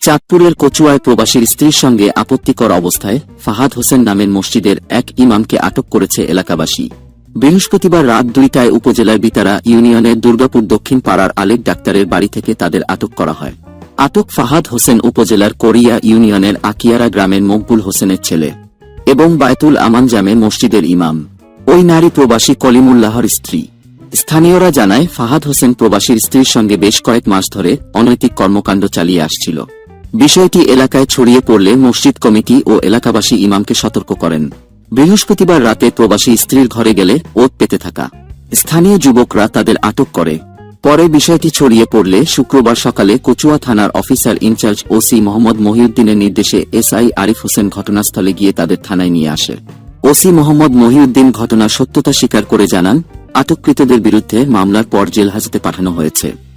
চাঁদপুরের কচুয়ায় প্রবাসীর স্ত্রীর সঙ্গে আপত্তিকর অবস্থায় ফাহাদ হোসেন নামের মসজিদের এক ইমামকে আটক করেছে এলাকাবাসী। বৃহস্পতিবার রাত দুইটায় উপজেলার বিতারা ইউনিয়নের দুর্গাপুর দক্ষিণ পাড়ার আলেক ডাক্তারের বাড়ি থেকে তাদের আটক করা হয়। আটক ফাহাদ হোসেন উপজেলার কোরিয়া ইউনিয়নের আকিয়ারা গ্রামের মকবুল হোসেনের ছেলে এবং বায়তুল আমান জামে মসজিদের ইমাম। ওই নারী প্রবাসী কলিমুল্লাহর স্ত্রী। স্থানীয়রা জানায়, ফাহাদ হোসেন প্রবাসীর স্ত্রীর সঙ্গে বেশ কয়েক মাস ধরে অনৈতিক কর্মকাণ্ড চালিয়ে আসছিল। বিষয়টি এলাকায় ছড়িয়ে পড়লে মসজিদ কমিটি ও এলাকাবাসী ইমামকে সতর্ক করেন। বৃহস্পতিবার রাতে প্রবাসী স্ত্রীর ঘরে গেলে ওত পেতে থাকা। স্থানীয় যুবকরা তাদের আটক করে। পরে বিষয়টি ছড়িয়ে পড়লে শুক্রবার সকালে কচুয়া থানার officer in charge OC Mohammad মহিউদ্দিনের নির্দেশে এসআই আরিফ হোসেন ঘটনাস্থলে গিয়ে তাদের থানায় নিয়ে আসে। ওসি মোহাম্মদ মহিউদ্দিন ঘটনার সত্যতা স্বীকার করে জানান, আটককৃতদের বিরুদ্ধে মামলার পর জেল হাজতে পাঠানো হয়েছে।